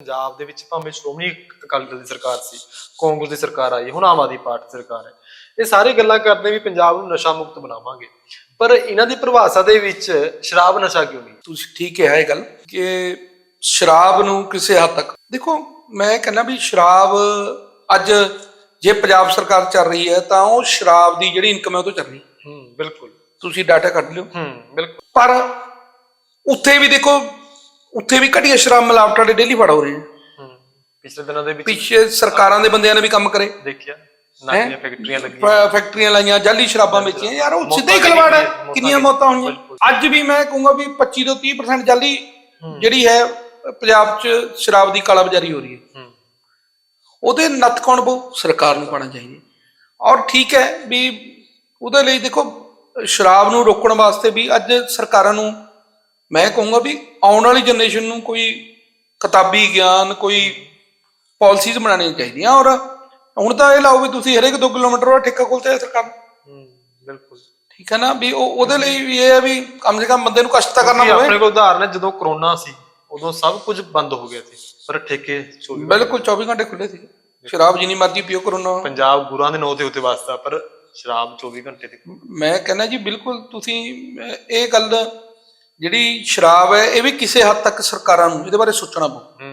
ਪੰਜਾਬ ਦੇ ਵਿੱਚ ਭਾਵੇਂ ਸ਼੍ਰੋਮਣੀ ਅਕਾਲੀ ਦਲ ਦੀ ਸਰਕਾਰ ਸੀ ਕਾਂਗਰਸ ਦੀ ਸਰਕਾਰ ਆਈ ਹੁਣ ਆਮ ਆਦਮੀ ਪਾਰਟੀ ਸਰਕਾਰ ਹੈ। ਇਹ ਸਾਰੇ ਗੱਲਾਂ ਕਰਦੇ ਵੀ ਪੰਜਾਬ ਨੂੰ ਨਸ਼ਾ ਮੁਕਤ ਬਣਾਵਾਂਗੇ। ਪਰ ਇਹਨਾਂ ਦੀ ਪਰਿਭਾਸ਼ਾ ਦੇ ਵਿੱਚ ਸ਼ਰਾਬ ਨਸ਼ਾ ਕਿਉਂ ਨਹੀਂ? ਤੁਸੀਂ ਠੀਕ ਕਿਹਾ ਇਹ ਗੱਲ ਕਿ ਸ਼ਰਾਬ ਨੂੰ ਕਿਸੇ ਹੱਦ ਤੱਕ ਦੇਖੋ ਮੈਂ ਕਹਿੰਦਾ ਵੀ ਸ਼ਰਾਬ ਅੱਜ ਜੇ ਪੰਜਾਬ ਸਰਕਾਰ ਚੱਲ ਰਹੀ ਹੈ ਤਾਂ ਉਹ ਸ਼ਰਾਬ ਦੀ ਜਿਹੜੀ ਇਨਕਮ ਹੈ ਉਹ ਤੋਂ ਚੱਲ ਰਹੀ ਹੈ ਹੂੰ ਬਿਲਕੁਲ। ਤੁਸੀਂ ਡਾਟਾ ਕੱਢ ਲਿਓ। ਹੂੰ ਬਿਲਕੁਲ। ਪਰ ਉੱਥੇ ਵੀ ਦੇਖੋ ਉੱਥੇ ਵੀ ਘਟੀਆ ਸ਼ਰਾਬ ਮਿਲਾਵਟਾਂ ਦੇ ਡੇਲੀ ਫੜ ਹੋ ਰਹੇ ਹੂੰ। ਪਿਛਲੇ ਦਿਨਾਂ ਦੇ ਵਿੱਚ ਪਿੱਛੇ ਸਰਕਾਰਾਂ ਦੇ ਬੰਦਿਆਂ ਨੇ ਵੀ ਕੰਮ ਕਰੇ। ਦੇਖਿਆ? ਨਾਲੀਆਂ ਫੈਕਟਰੀਆਂ ਲੱਗੀਆਂ। ਫ- ਫੈਕਟਰੀਆਂ ਲਾਈਆਂ ਜਾਲੀ ਸ਼ਰਾਬਾਂ ਵੇਚੀਆਂ। ਯਾਰ ਉਹ ਸਿੱਧਾ ਹੀ ਖਲਵਾੜ ਹੈ। ਮੌਤਾਂ ਕਿੰਨੀਆਂ ਮੌਤਾਂ ਹੋਈਆਂ? ਬਿਲਕੁਲ। ਅੱਜ ਵੀ ਮੈਂ ਕਹੂੰਗਾ ਵੀ 25 ਤੋਂ 30% ਜਾਲੀ ਜਿਹੜੀ ਹੈ ਪੰਜਾਬ 'ਚ ਸ਼ਰਾਬ ਦੀ ਕਾਲਾਬਾਜ਼ਾਰੀ ਹੋ ਰਹੀ ਹੈ। ਹੂੰ। ਉਹਦੇ ਨੱਥ ਕੌਣ ਬੋ ਸਰਕਾਰ ਨੂੰ ਪਾਣਾ ਚਾਹੀਦਾ ਔਰ ਠੀਕ ਹੈ ਵੀ ਉਹਦੇ ਲਈ ਦੇਖੋ ਸ਼ਰਾਬ ਨੂੰ ਰੋਕਣ ਵਾਸਤੇ ਵੀ ਅੱਜ ਸਰਕਾਰਾਂ ਨੂੰ ਮੈਂ ਕਹੂੰਗਾ ਵੀ ਆਉਣ ਵਾਲੀ ਜਨਰੇਸ਼ਨ ਨੂੰ ਕੋਈ ਕਿਤਾਬੀ ਗਿਆਨ ਕੋਈ ਪਾਲਿਸੀਜ਼ ਬਣਾਉਣੀਆਂ ਚਾਹੀਦੀਆਂ ਔਰ ਹੁਣ ਤਾਂ ਇਹ ਲਾਓ ਵੀ ਤੁਸੀਂ ਹਰੇਕ 2 ਕਿਲੋਮੀਟਰ ਦਾ ਠੇਕਾ ਖੋਲ੍ਹਤੇ ਹੈ ਸਰਕਾਰ। ਹੂੰ ਬਿਲਕੁਲ। ਠੀਕ ਹੈ ਨਾ? ਵੀ ਉਹ ਉਹਦੇ ਲਈ ਵੀ ਇਹ ਹੈ ਵੀ ਕਮ ਸੇ ਕਮ ਬੰਦੇ ਨੂੰ ਕਸ਼ਟ ਤਾਂ ਕਰਨਾ ਪਵੇ। ਆਪਣੇ ਕੋਲ ਉਦਾਹਰਨ ਹੈ ਜਦੋਂ ਕਰੋਨਾ ਸੀ ਉਦੋਂ ਸਭ ਕੁਝ ਬੰਦ ਹੋ ਗਿਆ ਸੀ ਪਰ ਠੇਕੇ ਬਿਲਕੁਲ 24 ਘੰਟੇ ਖੁੱਲੇ ਸੀ। ਸ਼ਰਾਬ ਜਿੰਨੀ ਮਰਜ਼ੀ ਪੀਓ ਕਰੋਨਾ ਪੰਜਾਬ ਗੁਰਾਂ ਦੇ ਨਾਂ ਦੇ ਉੱਤੇ ਵਸਦਾ ਪਰ ਸ਼ਰਾਬ 24 ਘੰਟੇ ਤੇ ਮੈਂ ਕਹਿੰਦਾ ਜੀ ਬਿਲਕੁਲ ਤੁਸੀਂ ਇਹ ਗੱਲ ਜਿਹੜੀ ਸ਼ਰਾਬ ਹੈ ਇਹ ਵੀ ਕਿਸੇ ਹੱਦ ਤੱਕ ਸਰਕਾਰਾਂ ਨੂੰ ਇਹਦੇ ਬਾਰੇ ਸੋਚਣਾ ਪਊ।